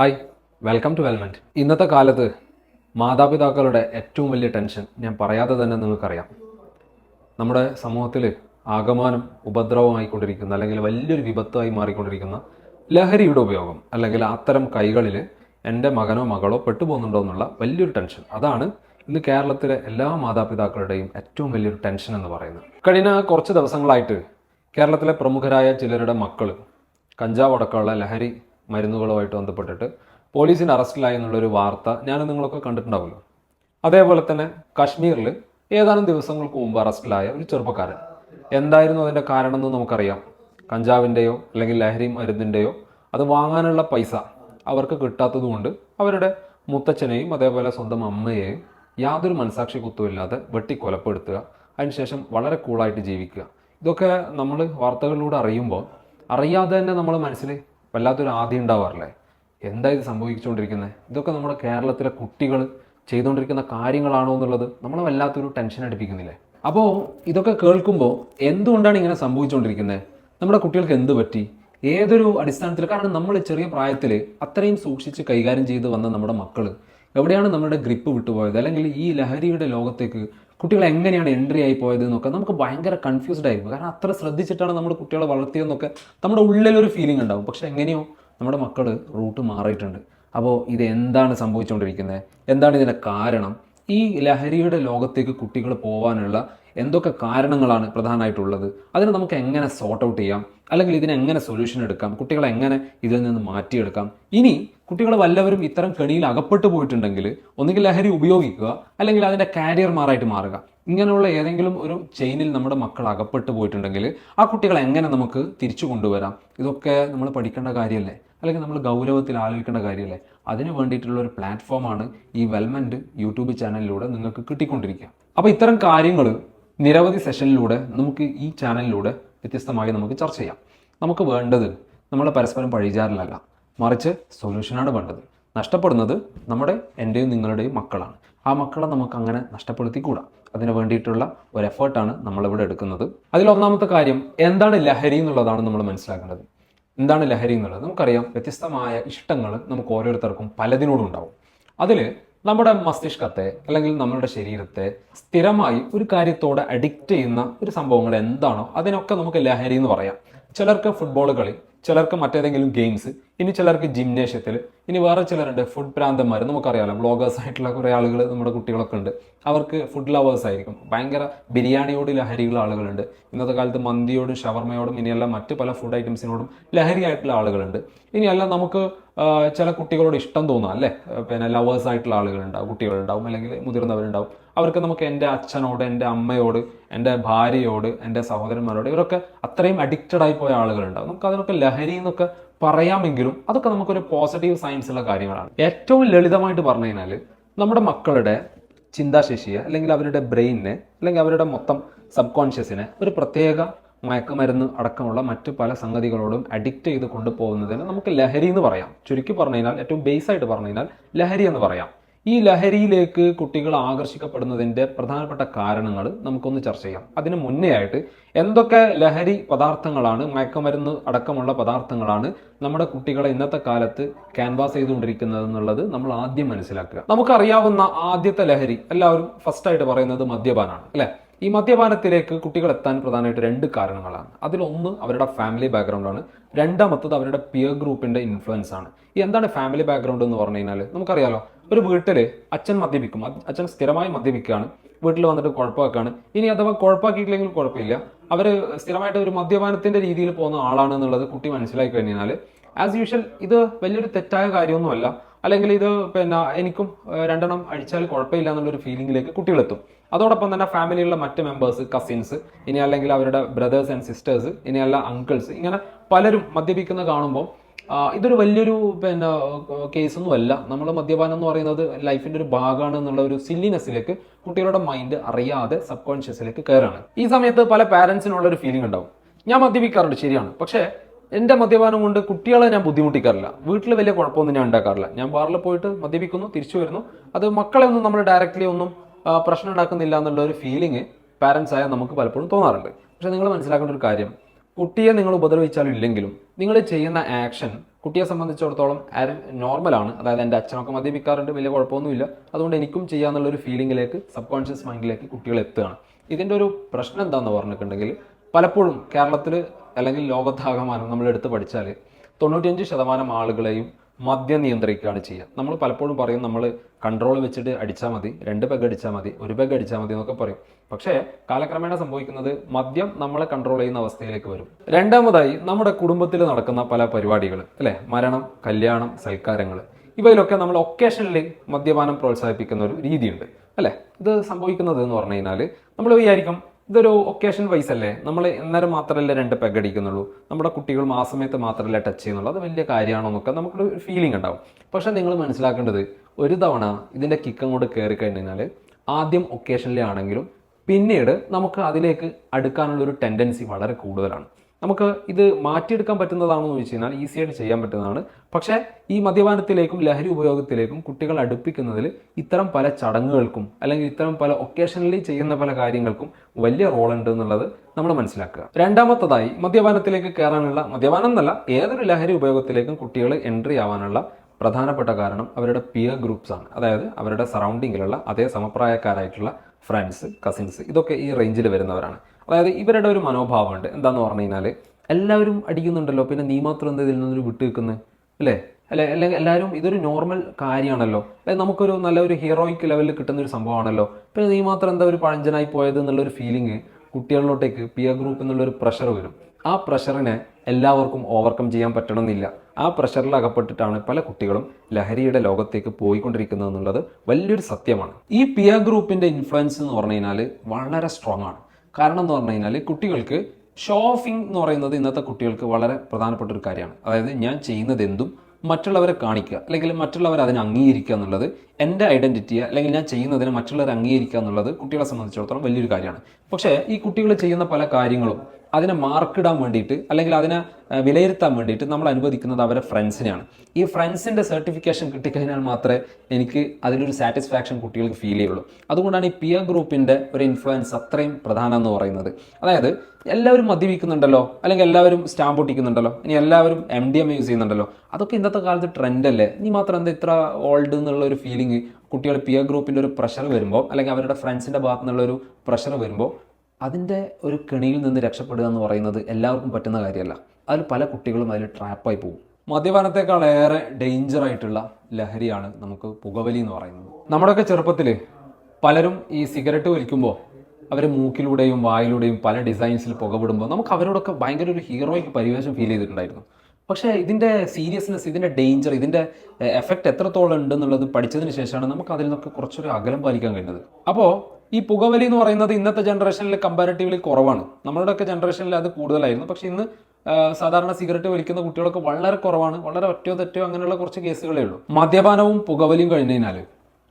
Hi welcome to വെൽമെന്റ് ഇന്നത്തെ കാലത്ത് മാതാപിതാക്കളുടെ ഏറ്റവും വലിയ ടെൻഷൻ ഞാൻ പറയാതെ തന്നെ നിങ്ങൾക്കറിയാം. നമ്മുടെ സമൂഹത്തിൽ ആകമാനം ഉപദ്രവമായിക്കൊണ്ടിരിക്കുന്ന അല്ലെങ്കിൽ വലിയൊരു വിപത്തായി മാറിക്കൊണ്ടിരിക്കുന്ന ലഹരിയുടെ ഉപയോഗം അല്ലെങ്കിൽ അത്തരം കൈകളിൽ എന്റെ മകനോ മകളോ പെട്ടുപോകുന്നുണ്ടോ എന്നുള്ള വലിയൊരു ടെൻഷൻ അതാണ് ഇന്ന് കേരളത്തിലെ എല്ലാ മാതാപിതാക്കളുടെയും ഏറ്റവും വലിയൊരു ടെൻഷൻ എന്ന് പറയുന്നത്. കഴിഞ്ഞ കുറച്ച് ദിവസങ്ങളായിട്ട് കേരളത്തിലെ പ്രമുഖരായ ചിലരുടെ മക്കൾ കഞ്ചാവ് അടക്കമുള്ള ലഹരി മരുന്നുകളുമായിട്ട് ബന്ധപ്പെട്ടിട്ട് പോലീസിന് അറസ്റ്റിലായി എന്നുള്ളൊരു വാർത്ത ഞാൻ നിങ്ങളൊക്കെ കണ്ടിട്ടുണ്ടാവുമല്ലോ. അതേപോലെ തന്നെ കാശ്മീരിൽ ഏതാനും ദിവസങ്ങൾക്ക് മുമ്പ് അറസ്റ്റിലായ ഒരു ചെറുപ്പക്കാരൻ. എന്തായിരുന്നു അതിന്റെ കാരണം എന്ന് നമുക്കറിയാം. കഞ്ചാവിന്റെയോ അല്ലെങ്കിൽ ലഹരി മരുന്നിന്റെയോ അത് വാങ്ങാനുള്ള പൈസ അവർക്ക് കിട്ടാത്തതുകൊണ്ട് അവരുടെ മുത്തച്ഛനെയും അതേപോലെ സ്വന്തം അമ്മയെയും യാതൊരു മനസാക്ഷി കുത്തുമില്ലാതെ വെട്ടി കൊലപ്പെടുത്തുക അതിനുശേഷം വളരെ കൂളായിട്ട് ജീവിക്കുക. ഇതൊക്കെ നമ്മൾ വാർത്തകളിലൂടെ അറിയുമ്പോൾ അറിയാതെ തന്നെ നമ്മൾ മനസ്സിൽ വല്ലാത്തൊരു ആദ്യം ഉണ്ടാവാറില്ലേ? എന്താ ഇത് സംഭവിച്ചുകൊണ്ടിരിക്കുന്നത് ഇതൊക്കെ നമ്മുടെ കേരളത്തിലെ കുട്ടികൾ ചെയ്തുകൊണ്ടിരിക്കുന്ന കാര്യങ്ങളാണോ എന്നുള്ളത് നമ്മളെ വല്ലാത്തൊരു ടെൻഷൻ അടിപ്പിക്കുന്നില്ലേ? അപ്പോൾ ഇതൊക്കെ കേൾക്കുമ്പോൾ എന്തുകൊണ്ടാണ് ഇങ്ങനെ സംഭവിച്ചുകൊണ്ടിരിക്കുന്നത് നമ്മുടെ കുട്ടികൾക്ക് എന്ത് പറ്റി? ഏതൊരു അടിസ്ഥാനത്തിൽ കാരണം നമ്മൾ ചെറിയ പ്രായത്തിൽ അത്രയും സൂക്ഷിച്ച് കൈകാര്യം ചെയ്ത് വന്ന നമ്മുടെ മക്കൾ എവിടെയാണ് നമ്മുടെ ഗ്രിപ്പ് വിട്ടുപോയത്? അല്ലെങ്കിൽ ഈ ലഹരിയുടെ ലോകത്തേക്ക് കുട്ടികൾ എങ്ങനെയാണ് എൻട്രി ആയി പോയത് എന്നൊക്കെ നമുക്ക് ഭയങ്കര കൺഫ്യൂസ്ഡ് ആയിരിക്കും കാരണം അത്ര ശ്രദ്ധിച്ചിട്ടാണ് നമ്മുടെ കുട്ടികളെ വളർത്തിയതെന്നൊക്കെ നമ്മുടെ ഉള്ളിലൊരു ഫീലിംഗ് ഉണ്ടാവും. പക്ഷെ എങ്ങനെയോ നമ്മുടെ മക്കൾ റൂട്ട് മാറിയിട്ടുണ്ട്. അപ്പോൾ ഇത് എന്താണ് സംഭവിച്ചുകൊണ്ടിരിക്കുന്നത് എന്താണ് ഇതിന്റെ കാരണം? ഈ ലഹരിയുടെ ലോകത്തേക്ക് കുട്ടികൾ പോകാനുള്ള എന്തൊക്കെ കാരണങ്ങളാണ് പ്രധാനമായിട്ടുള്ളത്? അതിനെ നമുക്ക് എങ്ങനെ സോർട്ട് ഔട്ട് ചെയ്യാം? അല്ലെങ്കിൽ ഇതിനെങ്ങനെ സൊല്യൂഷൻ എടുക്കാം? കുട്ടികളെ എങ്ങനെ ഇതിൽ നിന്ന് മാറ്റിയെടുക്കാം? ഇനി കുട്ടികൾ വല്ലവരും ഇത്തരം കെണിയിൽ അകപ്പെട്ടു പോയിട്ടുണ്ടെങ്കിൽ ഒന്നുകിൽ ലഹരി ഉപയോഗിക്കുക അല്ലെങ്കിൽ അതിന്റെ കാരിയർമാരായിട്ട് മാറുക. ഇങ്ങനെയുള്ള ഏതെങ്കിലും ഒരു ചെയിനിൽ നമ്മുടെ മക്കൾ അകപ്പെട്ടു പോയിട്ടുണ്ടെങ്കിൽ ആ കുട്ടികളെ എങ്ങനെ നമുക്ക് തിരിച്ചു കൊണ്ടുവരാം? ഇതൊക്കെ നമ്മൾ പഠിക്കേണ്ട കാര്യമല്ലേ? അല്ലെങ്കിൽ നമ്മൾ ഗൗരവത്തിൽ ആലോചിക്കേണ്ട കാര്യമല്ലേ? അതിന് വേണ്ടിയിട്ടുള്ള ഒരു പ്ലാറ്റ്ഫോമാണ് ഈ വെൽമെന്റ് യൂട്യൂബ് ചാനലിലൂടെ നിങ്ങൾക്ക് കിട്ടിക്കൊണ്ടിരിക്കുക. അപ്പോൾ ഇത്തരം കാര്യങ്ങൾ നിരവധി സെഷനിലൂടെ നമുക്ക് ഈ ചാനലിലൂടെ വ്യത്യസ്തമായി നമുക്ക് ചർച്ച ചെയ്യാം. നമുക്ക് വേണ്ടത് നമ്മൾ പരസ്പരം പഴിചാരലല്ല മറിച്ച് സൊല്യൂഷനാണ് വേണ്ടത്. നഷ്ടപ്പെടുന്നത് നമ്മുടെ എന്റെയും നിങ്ങളുടെയും മക്കളാണ്. ആ മക്കളെ നമുക്ക് അങ്ങനെ നഷ്ടപ്പെടുത്തിക്കൂടാ. അതിന് വേണ്ടിയിട്ടുള്ള ഒരു എഫേർട്ടാണ് നമ്മളിവിടെ എടുക്കുന്നത്. അതിൽ ഒന്നാമത്തെ കാര്യം എന്താണ് ലഹരി എന്നുള്ളതാണ് നമ്മൾ മനസ്സിലാക്കേണ്ടത്. എന്താണ് ലഹരി എന്നുള്ളത്? നമുക്കറിയാം വ്യത്യസ്തമായ ഇഷ്ടങ്ങൾ നമുക്ക് ഓരോരുത്തർക്കും പലതിനോടും ഉണ്ടാവും. അതിൽ നമ്മുടെ മസ്തിഷ്കത്തെ അല്ലെങ്കിൽ നമ്മുടെ ശരീരത്തെ സ്ഥിരമായി ഒരു കാര്യത്തോടെ അഡിക്റ്റ് ചെയ്യുന്ന ഒരു സംഭവങ്ങൾ എന്താണോ അതിനൊക്കെ നമുക്ക് ലഹരി എന്ന് പറയാം. ചിലർക്ക് ഫുട്ബോൾ കളി ചിലർക്ക് മറ്റേതെങ്കിലും ഗെയിംസ് ഇനി ചിലർക്ക് ജിംനേഷ്യത്തിൽ ഇനി വേറെ ചിലരുണ്ട് ഫുഡ് പ്രാന്തന്മാർ നമുക്കറിയാലോ ബ്ലോഗേഴ്സ് ആയിട്ടുള്ള കുറേ ആളുകൾ നമ്മുടെ കുട്ടികളൊക്കെ ഉണ്ട്. അവർക്ക് ഫുഡ് ലവേഴ്സ് ആയിരിക്കും. ഭയങ്കര ബിരിയാണിയോട് ലഹരിയുള്ള ആളുകളുണ്ട്. ഇന്നത്തെ കാലത്ത് മന്തിയോടും ഷവർമയോടും ഇനിയെല്ലാം മറ്റ് പല ഫുഡ് ഐറ്റംസിനോടും ലഹരിയായിട്ടുള്ള ആളുകളുണ്ട്. ഇനിയല്ല നമുക്ക് ചില കുട്ടികളോട് ഇഷ്ടം തോന്നാം അല്ലേ? പിന്നെ ലവേഴ്സ് ആയിട്ടുള്ള ആളുകളുണ്ടാവും കുട്ടികളുണ്ടാവും അല്ലെങ്കിൽ മുതിർന്നവരുണ്ടാവും. അവർക്ക് നമുക്ക് എന്റെ അച്ഛനോട് എന്റെ അമ്മയോട് എന്റെ ഭാര്യയോട് എന്റെ സഹോദരന്മാരോട് ഇവരൊക്കെ അത്രയും അഡിക്റ്റഡ് ആയി പോയ ആളുകളുണ്ടാവും. നമുക്ക് അതിനൊക്കെ ലഹരി എന്നൊക്കെ പറയാമെങ്കിലും അതൊക്കെ നമുക്കൊരു പോസിറ്റീവ് സയൻസ് ഉള്ള കാര്യങ്ങളാണ്. ഏറ്റവും ലളിതമായിട്ട് പറഞ്ഞു കഴിഞ്ഞാൽ നമ്മുടെ മക്കളുടെ ചിന്താശേഷിയെ അല്ലെങ്കിൽ അവരുടെ ബ്രെയിനിനെ അല്ലെങ്കിൽ അവരുടെ മൊത്തം സബ് കോൺഷ്യസിനെ ഒരു പ്രത്യേക മയക്കുമരുന്ന് അടക്കമുള്ള മറ്റു പല സംഗതികളോടും അഡിക്റ്റ് ചെയ്ത് കൊണ്ടുപോകുന്നതിന് നമുക്ക് ലഹരി എന്ന് പറയാം. ചുരുക്കി പറഞ്ഞു കഴിഞ്ഞാൽ ഏറ്റവും ബേസ് ആയിട്ട് പറഞ്ഞു കഴിഞ്ഞാൽ ലഹരി എന്ന് പറയാം. ഈ ലഹരിയിലേക്ക് കുട്ടികൾ ആകർഷിക്കപ്പെടുന്നതിന്റെ പ്രധാനപ്പെട്ട കാരണങ്ങൾ നമുക്കൊന്ന് ചർച്ച ചെയ്യാം. അതിന് മുന്നേ ആയിട്ട് എന്തൊക്കെ ലഹരി പദാർത്ഥങ്ങളാണ് മയക്കുമരുന്ന് അടക്കമുള്ള പദാർത്ഥങ്ങളാണ് നമ്മുടെ കുട്ടികളെ ഇന്നത്തെ കാലത്ത് ക്യാൻവാസ് ചെയ്തുകൊണ്ടിരിക്കുന്നത് എന്നുള്ളത് നമ്മൾ ആദ്യം മനസ്സിലാക്കുക. നമുക്കറിയാവുന്ന ആദ്യത്തെ ലഹരി എല്ലാവരും ഫസ്റ്റായിട്ട് പറയുന്നത് മദ്യപാനാണ് അല്ലേ? ഈ മദ്യപാനത്തിലേക്ക് കുട്ടികൾ എത്താൻ പ്രധാനമായിട്ട് രണ്ട് കാരണങ്ങളാണ്. അതിലൊന്ന് അവരുടെ ഫാമിലി ബാക്ക്ഗ്രൗണ്ടാണ് രണ്ടാമത്തത് അവരുടെ പിയർ ഗ്രൂപ്പിന്റെ ഇൻഫ്ലുവൻസ് ആണ്. ഈ എന്താണ് ഫാമിലി ബാക്ക്ഗ്രൗണ്ട് എന്ന് പറഞ്ഞു കഴിഞ്ഞാൽ നമുക്കറിയാലോ ഒരു വീട്ടിൽ അച്ഛൻ മദ്യപിക്കും. അച്ഛൻ സ്ഥിരമായി മദ്യപിക്കുകയാണ്. വീട്ടിൽ വന്നിട്ട് കുഴപ്പമാക്കാണ് ഇനി അഥവാ കുഴപ്പമാക്കിയിട്ടില്ലെങ്കിൽ കുഴപ്പമില്ല. അവർ സ്ഥിരമായിട്ട് ഒരു മദ്യപാനത്തിന്റെ രീതിയിൽ പോകുന്ന ആളാണ് എന്നുള്ളത് കുട്ടി മനസ്സിലാക്കി കഴിഞ്ഞാൽ ആസ് യൂഷ്വൽ ഇത് വലിയൊരു തെറ്റായ കാര്യമൊന്നുമല്ല. അല്ലെങ്കിൽ ഇത് പിന്നെ എനിക്കും രണ്ടെണ്ണം അടിച്ചാൽ കുഴപ്പമില്ല എന്നുള്ളൊരു ഫീലിംഗിലേക്ക് കുട്ടികളെത്തും. അതോടൊപ്പം തന്നെ ഫാമിലിയിലുള്ള മറ്റ് മെമ്പേഴ്സ് കസിൻസ് ഇനി അല്ലെങ്കിൽ അവരുടെ ബ്രദേഴ്സ് ആൻഡ് സിസ്റ്റേഴ്സ് ഇനിയല്ല അങ്കിൾസ് ഇങ്ങനെ പലരും മദ്യപിക്കുന്ന കാണുമ്പോൾ ഇതൊരു വലിയൊരു പിന്നെ കേസൊന്നും അല്ല. നമ്മൾ മദ്യപാനം എന്ന് പറയുന്നത് ലൈഫിന്റെ ഒരു ഭാഗമാണ് എന്നുള്ള ഒരു സില്ലിനെസ്സിലേക്ക് കുട്ടികളുടെ മൈൻഡ് അറിയാതെ സബ് കോൺഷ്യസിലേക്ക് കയറാണ്. ഈ സമയത്ത് പല പാരൻസിനുള്ളൊരു ഫീലിംഗ് ഉണ്ടാവും. ഞാൻ മദ്യപിക്കാറുണ്ട് ശരിയാണ്. പക്ഷേ എന്റെ മദ്യപാനം കൊണ്ട് കുട്ടികളെ ഞാൻ ബുദ്ധിമുട്ടിക്കാറില്ല. വീട്ടിൽ വലിയ കുഴപ്പമൊന്നും ഞാൻ ഉണ്ടാക്കാറില്ല. ഞാൻ ബാറിൽ പോയിട്ട് മദ്യപിക്കുന്നു തിരിച്ചു വരുന്നു. അത് മക്കളെ ഒന്നും നമ്മൾ ഡയറക്റ്റ്ലി ഒന്നും പ്രശ്നം ഉണ്ടാക്കുന്നില്ല എന്നുള്ള ഒരു ഫീലിംഗ് പാരൻസ് ആയാൽ നമുക്ക് പലപ്പോഴും തോന്നാറുണ്ട്. പക്ഷേ നിങ്ങൾ മനസ്സിലാക്കേണ്ട ഒരു കാര്യം. കുട്ടിയെ നിങ്ങൾ ഉപദ്രവിച്ചാലും ഇല്ലെങ്കിലും നിങ്ങൾ ചെയ്യുന്ന ആക്ഷൻ കുട്ടിയെ സംബന്ധിച്ചിടത്തോളം നോർമലാണ് അതായത് എന്റെ അച്ഛനൊക്കെ മദ്യപിക്കാറുണ്ട് വലിയ കുഴപ്പമൊന്നുമില്ല. അതുകൊണ്ട് എനിക്കും ചെയ്യാമെന്നുള്ള ഒരു ഫീലിംഗിലേക്ക് സബ് കോൺഷ്യസ് മൈൻഡിലേക്ക് കുട്ടികൾ എത്തുകയാണ്. ഇതിന്റെ ഒരു പ്രശ്നം എന്താണെന്ന് പറഞ്ഞിട്ടുണ്ടെങ്കിൽ പലപ്പോഴും കേരളത്തിൽ അല്ലെങ്കിൽ ലോകത്താകമാനം നമ്മൾ എടുത്ത് പഠിച്ചാൽ തൊണ്ണൂറ്റിയഞ്ച് ശതമാനം ആളുകളെയും മദ്യം നിയന്ത്രിക്കുകയാണ് ചെയ്യുക. നമ്മൾ പലപ്പോഴും പറയും നമ്മൾ കൺട്രോൾ വെച്ചിട്ട് അടിച്ചാൽ മതി രണ്ട് പെഗ് അടിച്ചാൽ മതി ഒരു പെഗ് അടിച്ചാൽ മതി എന്നൊക്കെ പറയും. പക്ഷേ കാലക്രമേണ സംഭവിക്കുന്നത് മദ്യം നമ്മളെ കൺട്രോൾ ചെയ്യുന്ന അവസ്ഥയിലേക്ക് വരും. രണ്ടാമതായി നമ്മുടെ കുടുംബത്തിൽ നടക്കുന്ന പല പരിപാടികൾ അല്ലേ? മരണം കല്യാണം സൽക്കാരങ്ങൾ. ഇവയിലൊക്കെ നമ്മൾ ഒക്കേഷനിൽ മദ്യപാനം പ്രോത്സാഹിപ്പിക്കുന്ന ഒരു രീതിയുണ്ട് അല്ലേ? ഇത് സംഭവിക്കുന്നത് എന്ന് പറഞ്ഞു കഴിഞ്ഞാൽ നമ്മൾ വിചാരിക്കും ഇതൊരു ഒക്കേഷൻ വൈസ് അല്ലേ? നമ്മൾ അന്നേരം മാത്രമല്ലേ രണ്ട് പെഗ് അടിക്കുന്നുള്ളൂ. നമ്മുടെ കുട്ടികൾ ആ സമയത്ത് മാത്രമല്ലേ ടച്ച് ചെയ്യുന്നുള്ളൂ. അത് വലിയ കാര്യമാണോ എന്നൊക്കെ നമുക്കൊരു ഫീലിംഗ് ഉണ്ടാവും. പക്ഷേ നിങ്ങൾ മനസ്സിലാക്കേണ്ടത് ഒരു തവണ ഇതിന്റെ കിക്ക് അങ്ങോട്ട് കയറി കഴിഞ്ഞാൽ ആദ്യം ഒക്കേഷനിലെ ആണെങ്കിലും പിന്നീട് നമുക്ക് അതിലേക്ക് അടുക്കാനുള്ള ഒരു ടെൻഡൻസി വളരെ കൂടുതലാണ്. നമുക്ക് ഇത് മാറ്റിയെടുക്കാൻ പറ്റുന്നതാണെന്ന് ചോദിച്ചു കഴിഞ്ഞാൽ ഈസി ആയിട്ട് ചെയ്യാൻ പറ്റുന്നതാണ്. പക്ഷേ ഈ മദ്യപാനത്തിലേക്കും ലഹരി ഉപയോഗത്തിലേക്കും കുട്ടികൾ അടുപ്പിക്കുന്നതിൽ ഇത്തരം പല ചടങ്ങുകൾക്കും അല്ലെങ്കിൽ ഇത്തരം പല ഒക്കേഷനലി ചെയ്യുന്ന പല കാര്യങ്ങൾക്കും വലിയ റോൾ ഉണ്ട് എന്നുള്ളത് നമ്മൾ മനസ്സിലാക്കുക. രണ്ടാമത്തതായി മദ്യപാനത്തിലേക്ക് കയറാനുള്ള മദ്യപാനം എന്നല്ല ഏതൊരു ലഹരി ഉപയോഗത്തിലേക്കും കുട്ടികൾ എൻട്രി ആവാനുള്ള പ്രധാനപ്പെട്ട കാരണം അവരുടെ പിയർ ഗ്രൂപ്പ്സ് ആണ്. അതായത് അവരുടെ സറൗണ്ടിങ്ങിലുള്ള അതേ സമപ്രായക്കാരായിട്ടുള്ള ഫ്രണ്ട്സ് കസിൻസ് ഇതൊക്കെ ഈ റേഞ്ചിൽ വരുന്നവരാണ്. അതായത് ഇവരുടെ ഒരു മനോഭാവമുണ്ട്. എന്താന്ന് പറഞ്ഞു കഴിഞ്ഞാൽ എല്ലാവരും അടിക്കുന്നുണ്ടല്ലോ. പിന്നെ നീ മാത്രം എന്താ ഇതിൽ നിന്നൊരു വിട്ടു നിൽക്കുന്നത് അല്ലേ അല്ലെ അല്ലെങ്കിൽ എല്ലാവരും ഇതൊരു നോർമൽ കാര്യമാണല്ലോ. അല്ലെ നമുക്കൊരു നല്ലൊരു ഹീറോയിക് ലെവലിൽ കിട്ടുന്ന ഒരു സംഭവമാണല്ലോ. പിന്നെ നീ മാത്രം എന്താ ഒരു പഴഞ്ചനായി പോയത് എന്നുള്ളൊരു ഫീലിംഗ് കുട്ടികളിലോട്ടേക്ക് പിയർ ഗ്രൂപ്പ് എന്നുള്ളൊരു പ്രഷർ വരും. ആ പ്രഷറിനെ എല്ലാവർക്കും ഓവർകം ചെയ്യാൻ പറ്റണമെന്നില്ല. ആ പ്രഷറിൽ അകപ്പെട്ടിട്ടാണ് പല കുട്ടികളും ലഹരിയുടെ ലോകത്തേക്ക് പോയിക്കൊണ്ടിരിക്കുന്നത് എന്നുള്ളത് വലിയൊരു സത്യമാണ്. ഈ പിയർ ഗ്രൂപ്പിന്റെ ഇൻഫ്ലുവൻസ് എന്ന് പറഞ്ഞു കഴിഞ്ഞാൽ വളരെ സ്ട്രോങ് ആണ്. കാരണം എന്ന് പറഞ്ഞു കഴിഞ്ഞാൽ കുട്ടികൾക്ക് ഷോ ഓഫിംഗ് എന്ന് പറയുന്നത് ഇന്നത്തെ കുട്ടികൾക്ക് വളരെ പ്രധാനപ്പെട്ട ഒരു കാര്യമാണ്. അതായത് ഞാൻ ചെയ്യുന്നത് എന്തും മറ്റുള്ളവരെ കാണിക്കുക അല്ലെങ്കിൽ മറ്റുള്ളവർ അതിനെ അംഗീകരിക്കുക എന്നുള്ളത് എന്റെ ഐഡന്റിറ്റിയെ അല്ലെങ്കിൽ ഞാൻ ചെയ്യുന്നതിനെ മറ്റുള്ളവരെ അംഗീകരിക്കുക എന്നുള്ളത് കുട്ടികളെ സംബന്ധിച്ചിടത്തോളം വലിയൊരു കാര്യമാണ്. പക്ഷേ ഈ കുട്ടികൾ ചെയ്യുന്ന പല കാര്യങ്ങളും അതിനെ മാർക്കിടാൻ വേണ്ടിയിട്ട് അല്ലെങ്കിൽ അതിനെ വിലയിരുത്താൻ വേണ്ടിയിട്ട് നമ്മൾ അനുവദിക്കുന്നത് അവരെ ഫ്രണ്ട്സിനെയാണ് ഈ ഫ്രണ്ട്സിന്റെ സർട്ടിഫിക്കേഷൻ കിട്ടിക്കഴിഞ്ഞാൽ മാത്രമേ എനിക്ക് അതിലൊരു സാറ്റിസ്ഫാക്ഷൻ കുട്ടികൾക്ക് ഫീൽ ചെയ്യുള്ളൂ. അതുകൊണ്ടാണ് ഈ പിയർ ഗ്രൂപ്പിന്റെ ഒരു ഇൻഫ്ലുവൻസ് അത്രയും പ്രധാനം എന്ന് പറയുന്നത്. അതായത് എല്ലാവരും മദ്യപിക്കുന്നുണ്ടല്ലോ അല്ലെങ്കിൽ എല്ലാവരും സ്റ്റാമ്പ് ഒട്ടിക്കുന്നുണ്ടല്ലോ ഇനി എല്ലാവരും എം ഡി എം യൂസ് ചെയ്യുന്നുണ്ടല്ലോ അതൊക്കെ ഇന്നത്തെ കാലത്ത് ട്രെൻഡല്ലേ നീ മാത്രം എന്താ ഇത്ര ഓൾഡ് എന്നുള്ള ഒരു ഫീലിംഗ് കുട്ടികൾ പിയർ ഗ്രൂപ്പിന്റെ ഒരു പ്രഷർ വരുമ്പോൾ അല്ലെങ്കിൽ അവരുടെ ഫ്രണ്ട്സിന്റെ ഭാഗത്തു നിന്നുള്ള ഒരു പ്രഷർ വരുമ്പോൾ അതിന്റെ ഒരു കെണിയിൽ നിന്ന് രക്ഷപ്പെടുക എന്ന് പറയുന്നത് എല്ലാവർക്കും പറ്റുന്ന കാര്യമല്ല. അതിൽ പല കുട്ടികളും അതിൽ ട്രാപ്പായി പോകും. മദ്യപാനത്തെക്കാൾ ഏറെ ഡേഞ്ചർ ആയിട്ടുള്ള ലഹരിയാണ് നമുക്ക് പുകവലി എന്ന് പറയുന്നത്. നമ്മുടെയൊക്കെ ചെറുപ്പത്തിൽ പലരും ഈ സിഗരറ്റ് വലിക്കുമ്പോൾ അവർ മൂക്കിലൂടെയും വായിലൂടെയും പല ഡിസൈൻസിൽ പുകവിടുമ്പോൾ നമുക്ക് അവരോടൊക്കെ ഭയങ്കര ഒരു ഹീറോയ്ക്ക് പരിവേഷം ഫീൽ ചെയ്തിട്ടുണ്ടായിരുന്നു. പക്ഷേ ഇതിന്റെ സീരിയസ്നെസ് ഇതിന്റെ ഡേഞ്ചർ ഇതിന്റെ എഫക്റ്റ് എത്രത്തോളം ഉണ്ടെന്നുള്ളത് പഠിച്ചതിന് ശേഷമാണ് നമുക്ക് അതിൽ നിന്നൊക്കെ കുറച്ചൊരു അകലം പാലിക്കാൻ കഴിഞ്ഞത്. അപ്പോൾ ഈ പുകവലി എന്ന് പറയുന്നത് ഇന്നത്തെ ജനറേഷനിൽ കമ്പാരിറ്റീവ്ലി കുറവാണ്. നമ്മളുടെ ഒക്കെ ജനറേഷനിൽ അത് കൂടുതലായിരുന്നു. പക്ഷെ ഇന്ന് സാധാരണ സിഗരറ്റ് വലിക്കുന്ന കുട്ടികളൊക്കെ വളരെ കുറവാണ്. വളരെ ഒറ്റയോ തെറ്റോ അങ്ങനെയുള്ള കുറച്ച് കേസുകളേ ഉള്ളൂ. മദ്യപാനവും പുകവലിയും കഴിഞ്ഞ് കഴിഞ്ഞാൽ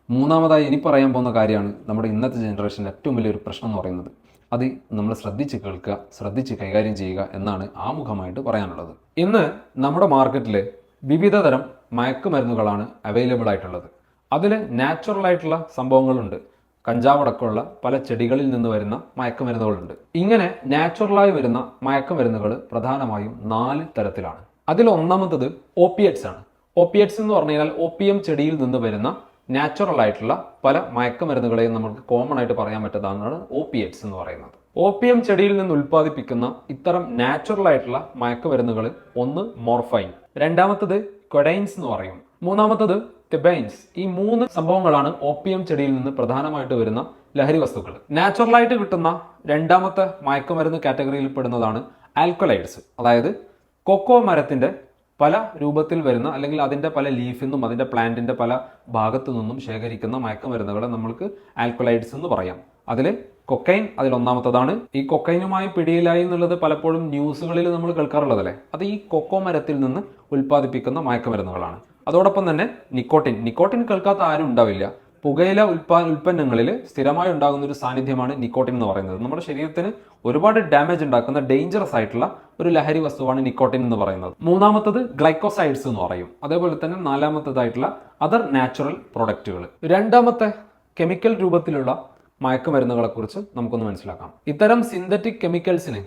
മൂന്നാമതായി ഇനി പറയാൻ പോകുന്ന കാര്യമാണ് നമ്മുടെ ഇന്നത്തെ ജനറേഷന്റെ ഏറ്റവും വലിയൊരു പ്രശ്നം എന്ന് പറയുന്നത്. അത് നമ്മൾ ശ്രദ്ധിച്ച് കേൾക്കുക ശ്രദ്ധിച്ച് കൈകാര്യം ചെയ്യുക എന്നാണ് ആമുഖമായിട്ട് പറയാനുള്ളത്. ഇന്ന് നമ്മുടെ മാർക്കറ്റിൽ വിവിധ തരം മയക്കുമരുന്നുകളാണ് അവൈലബിൾ ആയിട്ടുള്ളത്. അതിൽ നാച്ചുറൽ ആയിട്ടുള്ള സംഭവങ്ങളുണ്ട്. കഞ്ചാവടക്കമുള്ള പല ചെടികളിൽ നിന്ന് വരുന്ന മയക്കുമരുന്നുകളുണ്ട്. ഇങ്ങനെ നാച്ചുറലായി വരുന്ന മയക്കുമരുന്നുകൾ പ്രധാനമായും നാല് തരത്തിലാണ്. അതിൽ ഒന്നാമത്തത് ഓപ്പിയറ്റ്സ് ആണ്. ഓപ്പിയറ്റ്സ് എന്ന് പറഞ്ഞു കഴിഞ്ഞാൽ ഓപ്പിയം ചെടിയിൽ നിന്ന് വരുന്ന നാച്ചുറൽ ആയിട്ടുള്ള പല മയക്കുമരുന്നുകളെയും നമുക്ക് കോമൺ ആയിട്ട് പറയാൻ പറ്റുന്നതാണ് ഓപ്പിയറ്റ്സ് എന്ന് പറയുന്നത്. ഓപ്പിയം ചെടിയിൽ നിന്ന് ഉൽപ്പാദിപ്പിക്കുന്ന ഇത്തരം നാച്ചുറൽ ആയിട്ടുള്ള മയക്കുമരുന്നുകൾ ഒന്ന് മോർഫൈൻ രണ്ടാമത്തത് കൊഡൈൻസ് എന്ന് പറയും. മൂന്നാമത്തത് തിബൈൻസ് ഈ മൂന്ന് സംഭവങ്ങളാണ് ഓപ്പിയം ചെടിയിൽ നിന്ന് പ്രധാനമായിട്ട് വരുന്ന ലഹരി വസ്തുക്കൾ. നാച്ചുറലായിട്ട് കിട്ടുന്ന രണ്ടാമത്തെ മയക്കുമരുന്ന് കാറ്റഗറിയിൽ പെടുന്നതാണ് ആൽക്കലൈഡ്സ്. അതായത് കൊക്കോ മരത്തിന്റെ പല രൂപത്തിൽ വരുന്ന അല്ലെങ്കിൽ അതിന്റെ പല ലീഫിൽ നിന്നും അതിന്റെ പ്ലാന്റിന്റെ പല ഭാഗത്തു നിന്നും ശേഖരിക്കുന്ന മയക്കുമരുന്നുകളെ നമ്മൾക്ക് ആൽക്കലൈഡ്സ് എന്ന് പറയാം. അതിൽ കൊക്കൈൻ അതിലൊന്നാമത്തതാണ്. ഈ കൊക്കൈനുമായി പിടിയിലായി എന്നുള്ളത് പലപ്പോഴും ന്യൂസുകളിൽ നമ്മൾ കേൾക്കാറുള്ളതല്ലേ? അത് ഈ കൊക്കോ മരത്തിൽ നിന്ന് ഉൽപ്പാദിപ്പിക്കുന്ന മയക്കുമരുന്നുകളാണ്. അതോടൊപ്പം തന്നെ നിക്കോട്ടിൻ. നിക്കോട്ടിൻ കേൾക്കാത്ത ആരും ഉണ്ടാവില്ല. പുകയില ഉൽപാ ഉൽപ്പന്നങ്ങളിൽ സ്ഥിരമായി ഉണ്ടാകുന്ന ഒരു സാന്നിധ്യമാണ് നിക്കോട്ടിൻ എന്ന് പറയുന്നത്. നമ്മുടെ ശരീരത്തിന് ഒരുപാട് ഡാമേജ് ഉണ്ടാക്കുന്ന ഡേഞ്ചറസ് ആയിട്ടുള്ള ഒരു ലഹരി വസ്തുവാണ് നിക്കോട്ടിൻ എന്ന് പറയുന്നത്. മൂന്നാമത്തത് ഗ്ലൈക്കോസൈഡ്സ് എന്ന് പറയും. അതേപോലെ തന്നെ നാലാമത്തതായിട്ടുള്ള അതർ നാച്ചുറൽ പ്രൊഡക്റ്റുകൾ രണ്ടാമത്തെ കെമിക്കൽ രൂപത്തിലുള്ള മയക്കുമരുന്നുകളെക്കുറിച്ച് നമുക്കൊന്ന് മനസ്സിലാക്കാം. ഇത്തരം സിന്തറ്റിക് കെമിക്കൽസിന്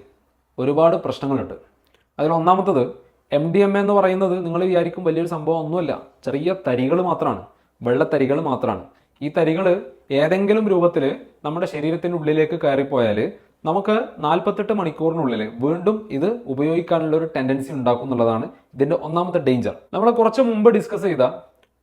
ഒരുപാട് പ്രശ്നങ്ങളുണ്ട്. അതിൽ ഒന്നാമത്തത് എം ഡി എം എന്ന് പറയുന്നത് നിങ്ങൾ വിചാരിക്കും വലിയൊരു സംഭവം ഒന്നുമല്ല. ചെറിയ തരികൾ മാത്രമാണ്. വെള്ളത്തരികൾ മാത്രമാണ്. ഈ തരികൾ ഏതെങ്കിലും രൂപത്തിൽ നമ്മുടെ ശരീരത്തിന്റെ ഉള്ളിലേക്ക് കയറിപ്പോയാൽ നമുക്ക് നാൽപ്പത്തെട്ട് മണിക്കൂറിനുള്ളിൽ വീണ്ടും ഇത് ഉപയോഗിക്കാനുള്ള ഒരു ടെൻഡൻസി ഉണ്ടാക്കും എന്നുള്ളതാണ് ഇതിന്റെ ഒന്നാമത്തെ ഡേഞ്ചർ നമ്മൾ കുറച്ച് മുമ്പ് ഡിസ്കസ് ചെയ്ത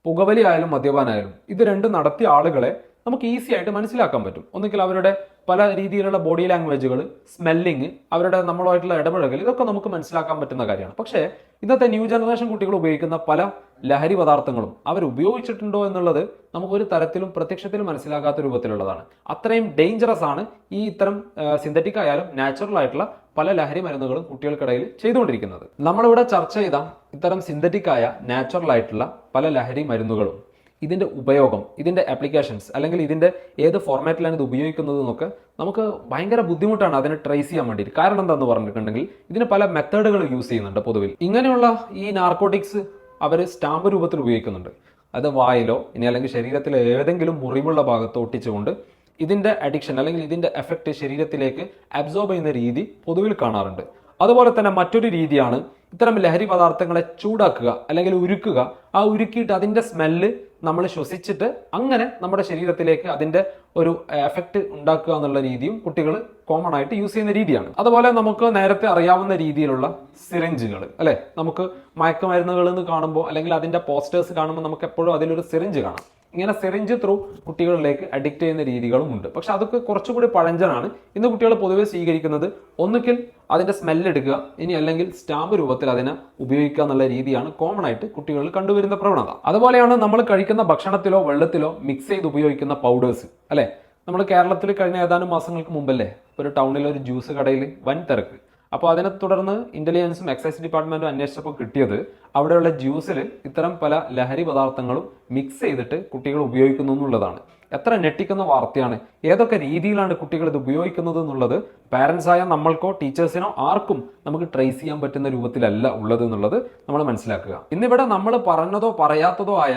പുകവലി ആയാലും മദ്യപാനായാലും ഇത് രണ്ട് നടത്തിയ ആളുകളെ നമുക്ക് ഈസി ആയിട്ട് മനസ്സിലാക്കാൻ പറ്റും. ഒന്നുകിൽ അവരുടെ പല രീതിയിലുള്ള ബോഡി ലാംഗ്വേജുകൾ സ്മെല്ലിങ് അവരുടെ നമ്മളുമായിട്ടുള്ള ഇടപഴകൽ ഇതൊക്കെ നമുക്ക് മനസ്സിലാക്കാൻ പറ്റുന്ന കാര്യമാണ്. പക്ഷേ ഇന്നത്തെ ന്യൂ ജനറേഷൻ കുട്ടികൾ ഉപയോഗിക്കുന്ന പല ലഹരി പദാർത്ഥങ്ങളും അവർ ഉപയോഗിച്ചിട്ടുണ്ടോ എന്നുള്ളത് നമുക്ക് ഒരു തരത്തിലും പ്രത്യക്ഷത്തിലും മനസ്സിലാകാത്ത രൂപത്തിലുള്ളതാണ്. അത്രയും ഡേഞ്ചറസ് ആണ് ഈ ഇത്തരം സിന്തറ്റിക് ആയാലും നാച്ചുറൽ ആയിട്ടുള്ള പല ലഹരി മരുന്നുകളും കുട്ടികൾക്കിടയിൽ ചെയ്തുകൊണ്ടിരിക്കുന്നത്. നമ്മളിവിടെ ചർച്ച ചെയ്ത ഇത്തരം സിന്തറ്റിക് ആയ നാച്ചുറൽ ആയിട്ടുള്ള പല ലഹരി മരുന്നുകളും ഇതിന്റെ ഉപയോഗം ഇതിന്റെ ആപ്ലിക്കേഷൻസ് അല്ലെങ്കിൽ ഇതിന്റെ ഏത് ഫോർമാറ്റിലാണ് ഇത് ഉപയോഗിക്കുന്നത് എന്നൊക്കെ നമുക്ക് ഭയങ്കര ബുദ്ധിമുട്ടാണ് അതിനെ ട്രേസ് ചെയ്യാൻ വേണ്ടിയിട്ട്. കാരണം എന്താന്ന് പറഞ്ഞിട്ടുണ്ടെങ്കിൽ ഇതിന് പല മെത്തേഡുകൾ യൂസ് ചെയ്യുന്നുണ്ട് പൊതുവിൽ. ഇങ്ങനെയുള്ള ഈ നാർക്കോട്ടിക്സ് അവർ സ്റ്റാമ്പ് രൂപത്തിൽ ഉപയോഗിക്കുന്നുണ്ട്. അത് വായിലോ ഇനി അല്ലെങ്കിൽ ശരീരത്തിലെ ഏതെങ്കിലും മുറിവുള്ള ഭാഗത്തോ ഒട്ടിച്ചുകൊണ്ട് ഇതിന്റെ അഡിക്ഷൻ അല്ലെങ്കിൽ ഇതിന്റെ എഫക്റ്റ് ശരീരത്തിലേക്ക് അബ്സോർബ് ചെയ്യുന്ന രീതി പൊതുവിൽ കാണാറുണ്ട്. അതുപോലെ തന്നെ മറ്റൊരു രീതിയാണ് ഇത്തരം ലഹരി പദാർത്ഥങ്ങളെ ചൂടാക്കുക അല്ലെങ്കിൽ ഉരുക്കുക. ആ ഉരുക്കിയിട്ട് അതിന്റെ സ്മെല്ല് നമ്മൾ ശ്വസിച്ചിട്ട് അങ്ങനെ നമ്മുടെ ശരീരത്തിലേക്ക് അതിന്റെ ഒരു എഫക്റ്റ് ഉണ്ടാക്കുക എന്നുള്ള രീതിയും കുട്ടികൾ കോമൺ ആയിട്ട് യൂസ് ചെയ്യുന്ന രീതിയാണ്. അതുപോലെ നമുക്ക് നേരത്തെ അറിയാവുന്ന രീതിയിലുള്ള സിറിഞ്ചുകൾ അല്ലെ? നമുക്ക് മയക്കുമരുന്നുകൾ എന്ന് കാണുമ്പോൾ അല്ലെങ്കിൽ അതിന്റെ പോസ്റ്റേഴ്സ് കാണുമ്പോൾ നമുക്ക് എപ്പോഴും അതിലൊരു സിറിഞ്ച് കാണാം. ഇങ്ങനെ സെറിഞ്ച് ത്രൂ കുട്ടികളിലേക്ക് അഡിക്റ്റ് ചെയ്യുന്ന രീതികളും ഉണ്ട്. പക്ഷെ അതൊക്കെ കുറച്ചുകൂടി പഴഞ്ചനാണ്. ഇന്ന് കുട്ടികൾ പൊതുവെ സ്വീകരിക്കുന്നത് ഒന്നുകിൽ അതിന്റെ സ്മെല്ല് എടുക്കുക ഇനി അല്ലെങ്കിൽ സ്റ്റാമ്പ് രൂപത്തിൽ അതിനെ ഉപയോഗിക്കുക എന്നുള്ള രീതിയാണ് കോമൺ ആയിട്ട് കുട്ടികളിൽ കണ്ടുവരുന്ന പ്രവണത. അതുപോലെയാണ് നമ്മൾ കഴിക്കുന്ന ഭക്ഷണത്തിലോ വെള്ളത്തിലോ മിക്സ് ചെയ്ത് ഉപയോഗിക്കുന്ന പൗഡേഴ്സ് അല്ലേ? നമ്മൾ കേരളത്തിൽ കഴിഞ്ഞ ഏതാനും മാസങ്ങൾക്ക് മുമ്പല്ലേ? ഒരു ടൗണിലെ ഒരു ജ്യൂസ് കടയിൽ വൻ തിരക്ക് അപ്പോൾ അതിനെ തുടർന്ന് ഇന്റലിജൻസും എക്സൈസ് ഡിപ്പാർട്ട്മെന്റും അന്വേഷിച്ചപ്പോൾ കിട്ടിയത് അവിടെയുള്ള ജ്യൂസിൽ ഇത്തരം പല ലഹരി പദാർത്ഥങ്ങളും മിക്സ് ചെയ്തിട്ട് കുട്ടികൾ ഉപയോഗിക്കുന്നു എന്നുള്ളതാണ്. എത്ര ഞെട്ടിക്കുന്ന വാർത്തയാണ്. ഏതൊക്കെ രീതിയിലാണ് കുട്ടികൾ ഇത് ഉപയോഗിക്കുന്നത് എന്നുള്ളത് പാരൻസായ നമ്മൾക്കോ ടീച്ചേഴ്സിനോ ആർക്കും നമുക്ക് ട്രേസ് ചെയ്യാൻ പറ്റുന്ന രൂപത്തിലല്ല ഉള്ളത് എന്നുള്ളത് നമ്മൾ മനസ്സിലാക്കുക. ഇന്നിവിടെ നമ്മൾ പറഞ്ഞതോ പറയാത്തതോ ആയ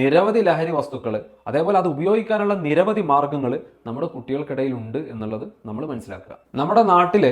നിരവധി ലഹരി വസ്തുക്കൾ അതേപോലെ അത് ഉപയോഗിക്കാനുള്ള നിരവധി മാർഗങ്ങൾ നമ്മുടെ കുട്ടികൾക്കിടയിൽ ഉണ്ട് എന്നുള്ളത് നമ്മൾ മനസ്സിലാക്കുക. നമ്മുടെ നാട്ടിൽ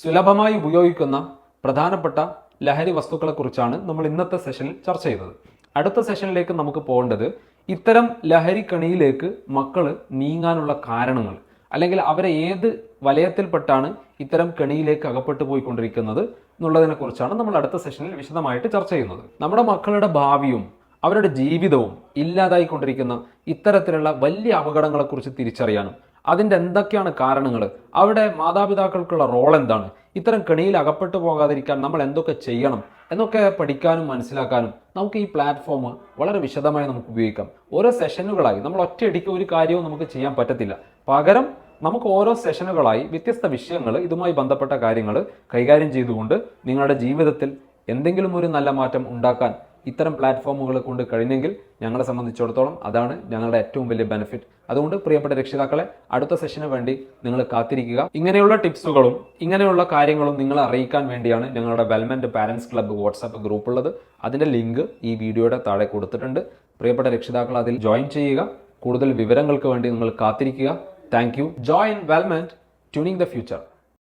സുലഭമായി ഉപയോഗിക്കുന്ന പ്രധാനപ്പെട്ട ലഹരി വസ്തുക്കളെക്കുറിച്ചാണ് നമ്മൾ ഇന്നത്തെ സെഷനിൽ ചർച്ച ചെയ്തത്. അടുത്ത സെഷനിലേക്ക് നമുക്ക് പോകേണ്ടത് ഇത്തരം ലഹരി കണിയിലേക്ക് മക്കൾ നീങ്ങാനുള്ള കാരണങ്ങൾ അല്ലെങ്കിൽ അവരെ ഏത് വലയത്തിൽപ്പെട്ടാണ് ഇത്തരം കെണിയിലേക്ക് അകപ്പെട്ടു പോയിക്കൊണ്ടിരിക്കുന്നത് എന്നുള്ളതിനെക്കുറിച്ചാണ് നമ്മൾ അടുത്ത സെഷനിൽ വിശദമായിട്ട് ചർച്ച ചെയ്യുന്നത്. നമ്മുടെ മക്കളുടെ ഭാവിയും അവരുടെ ജീവിതവും ഇല്ലാതായിക്കൊണ്ടിരിക്കുന്ന ഇത്തരത്തിലുള്ള വലിയ അപകടങ്ങളെക്കുറിച്ച് തിരിച്ചറിയാനും അതിന്റെ എന്തൊക്കെയാണ് കാരണങ്ങൾ? അവിടെ മാതാപിതാക്കൾക്കുള്ള റോൾ എന്താണ്? ഇത്തരം കെണിയിൽ അകപ്പെട്ടു പോകാതിരിക്കാൻ നമ്മൾ എന്തൊക്കെ ചെയ്യണം? എന്നൊക്കെ പഠിക്കാനും മനസ്സിലാക്കാനും നമുക്ക് ഈ പ്ലാറ്റ്ഫോം വളരെ വിശദമായി നമുക്ക് ഉപയോഗിക്കാം. ഓരോ സെഷനുകളായി നമ്മൾ ഒറ്റയടിക്ക് ഒരു കാര്യവും നമുക്ക് ചെയ്യാൻ പറ്റത്തില്ല. പകരം നമുക്ക് ഓരോ സെഷനുകളായി വ്യത്യസ്ത വിഷയങ്ങൾ ഇതുമായി ബന്ധപ്പെട്ട കാര്യങ്ങൾ കൈകാര്യം ചെയ്തുകൊണ്ട് നിങ്ങളുടെ ജീവിതത്തിൽ എന്തെങ്കിലും ഒരു നല്ല മാറ്റം ഉണ്ടാക്കാൻ ഇത്തരം പ്ലാറ്റ്ഫോമുകൾ കൊണ്ട് കഴിഞ്ഞെങ്കിൽ ഞങ്ങളെ സംബന്ധിച്ചിടത്തോളം അതാണ് ഞങ്ങളുടെ ഏറ്റവും വലിയ ബെനിഫിറ്റ് അതുകൊണ്ട് പ്രിയപ്പെട്ട രക്ഷിതാക്കളെ അടുത്ത സെഷന് വേണ്ടി നിങ്ങൾ കാത്തിരിക്കുക. ഇങ്ങനെയുള്ള ടിപ്സുകളും ഇങ്ങനെയുള്ള കാര്യങ്ങളും നിങ്ങളെ അറിയിക്കാൻ വേണ്ടിയാണ് ഞങ്ങളുടെ വെൽമെന്റ് പാരൻസ് ക്ലബ്ബ് വാട്സാപ്പ് ഗ്രൂപ്പ് ഉള്ളത്. അതിന്റെ ലിങ്ക് ഈ വീഡിയോയുടെ താഴെ കൊടുത്തിട്ടുണ്ട്. പ്രിയപ്പെട്ട രക്ഷിതാക്കൾ അതിൽ ജോയിൻ ചെയ്യുക. കൂടുതൽ വിവരങ്ങൾക്ക് വേണ്ടി നിങ്ങൾ കാത്തിരിക്കുക. താങ്ക് യു ജോയിൻ വെൽമെന്റ് ട്യൂണിങ് ദ ഫ്യൂച്ചർ